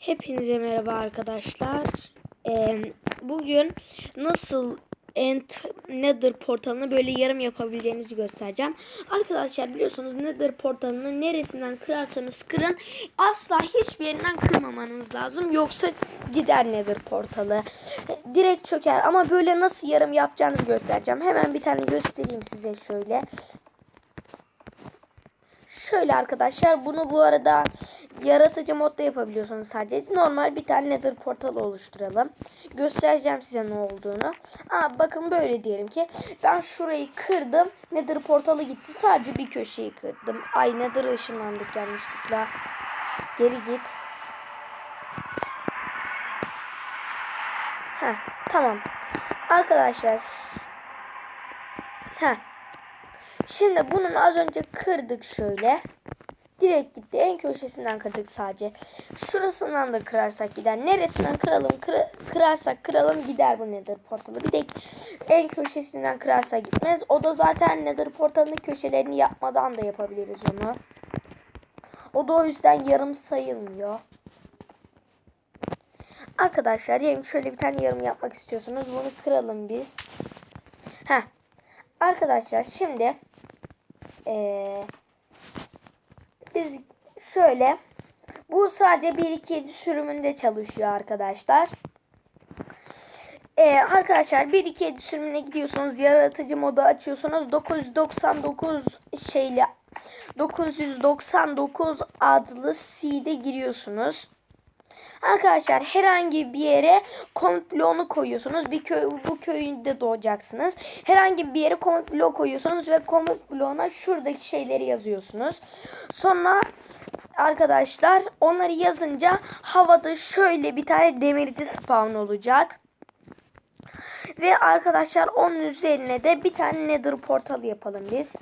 Hepinize merhaba arkadaşlar. Ee, bugün nasıl Ent Nether portalını böyle yarım yapabileceğinizi göstereceğim. Arkadaşlar biliyorsunuz Nether portalını neresinden kırarsanız kırın asla hiçbir yerinden kırmamanız lazım. Yoksa gider Nether portalı. Ee, Direkt çöker ama böyle nasıl yarım yapacağınızı göstereceğim. Hemen bir tane göstereyim size şöyle. Şöyle arkadaşlar bunu bu arada yaratıcı modda yapabiliyorsunuz sadece. Normal bir tane nether portalı oluşturalım. Göstereceğim size ne olduğunu. Aa, bakın böyle diyelim ki ben şurayı kırdım. Nether portalı gitti. Sadece bir köşeyi kırdım. Ay nether ışınlandık yanlışlıkla. Geri git. Heh, tamam. Arkadaşlar. Heh. Şimdi bunun az önce kırdık şöyle. Direkt gitti. En köşesinden kırdık sadece. Şurasından da kırarsak gider. Neresinden kıralım kır- kırarsak kıralım gider bu nether portalı. Bir de en köşesinden kırarsak gitmez. O da zaten nether portalının köşelerini yapmadan da yapabiliriz onu. O da o yüzden yarım sayılmıyor. Arkadaşlar diyelim şöyle bir tane yarım yapmak istiyorsunuz. Bunu kıralım biz. Heh. Arkadaşlar şimdi ee, biz şöyle bu sadece 1.2.7 sürümünde çalışıyor arkadaşlar. Ee, arkadaşlar 1.2.7 sürümüne gidiyorsunuz. Yaratıcı modu açıyorsunuz. 999 şeyle 999 adlı seed'e giriyorsunuz. Arkadaşlar herhangi bir yere komut bloğunu koyuyorsunuz. Bir köy bu köyünde doğacaksınız. Herhangi bir yere komut bloğu koyuyorsunuz ve komut bloğuna şuradaki şeyleri yazıyorsunuz. Sonra arkadaşlar onları yazınca havada şöyle bir tane demirci spawn olacak. Ve arkadaşlar onun üzerine de bir tane nether portalı yapalım biz.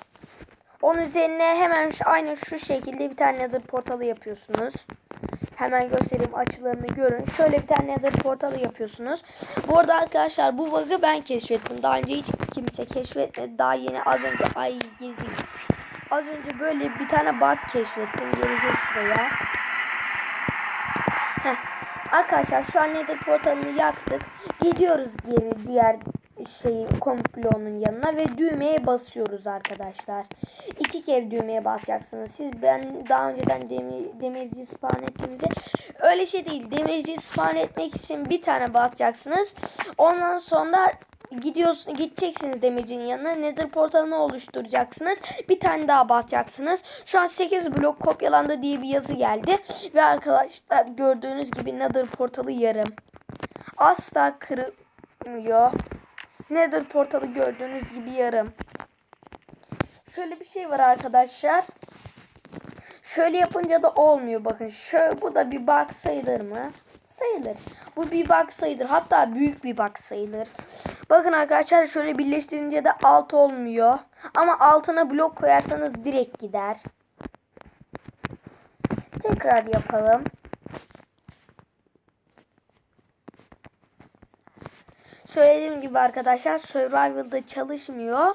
Onun üzerine hemen aynı şu şekilde bir tane nether portalı yapıyorsunuz. Hemen göstereyim açılarını görün. Şöyle bir tane nether portalı yapıyorsunuz. Bu arada arkadaşlar bu bug'ı ben keşfettim. Daha önce hiç kimse keşfetmedi. Daha yeni az önce ay girdik. Az önce böyle bir tane bug keşfettim. Geri şuraya. Heh. Arkadaşlar şu an nether portalını yaktık. Gidiyoruz geri diğer şeyin komplonun yanına ve düğmeye basıyoruz arkadaşlar. İki kere düğmeye basacaksınız. Siz ben daha önceden demir, demirci spawn ettiğinizde öyle şey değil. Demirci spawn etmek için bir tane basacaksınız. Ondan sonra gidiyorsun gideceksiniz demircinin yanına. Nether portalını oluşturacaksınız. Bir tane daha basacaksınız. Şu an 8 blok kopyalandı diye bir yazı geldi. Ve arkadaşlar gördüğünüz gibi Nether portalı yarım. Asla kırılmıyor. Nether portalı gördüğünüz gibi yarım. Şöyle bir şey var arkadaşlar. Şöyle yapınca da olmuyor. Bakın şöyle bu da bir bug sayılır mı? Sayılır. Bu bir bug sayılır. Hatta büyük bir bug sayılır. Bakın arkadaşlar şöyle birleştirince de alt olmuyor. Ama altına blok koyarsanız direkt gider. Tekrar yapalım. Söylediğim gibi arkadaşlar Survival'da çalışmıyor.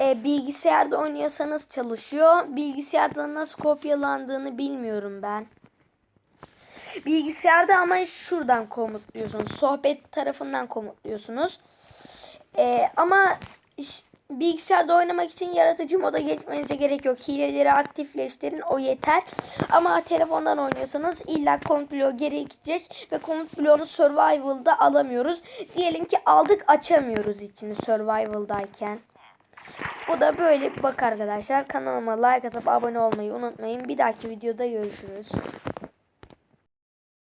E, bilgisayarda oynuyorsanız çalışıyor. Bilgisayarda nasıl kopyalandığını bilmiyorum ben. Bilgisayarda ama şuradan komutluyorsunuz. Sohbet tarafından komutluyorsunuz. E, ama iş- bilgisayarda oynamak için yaratıcı moda geçmenize gerek yok. Hileleri aktifleştirin o yeter. Ama telefondan oynuyorsanız illa komut bloğu gerekecek ve komut bloğunu survival'da alamıyoruz. Diyelim ki aldık açamıyoruz içini survival'dayken. Bu da böyle bak arkadaşlar. Kanalıma like atıp abone olmayı unutmayın. Bir dahaki videoda görüşürüz.